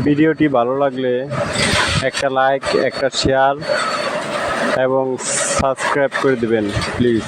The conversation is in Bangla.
ভিডিওটি ভালো লাগলে একটা লাইক একটা শেয়ার এবং সাবস্ক্রাইব করে দেবেন প্লিজ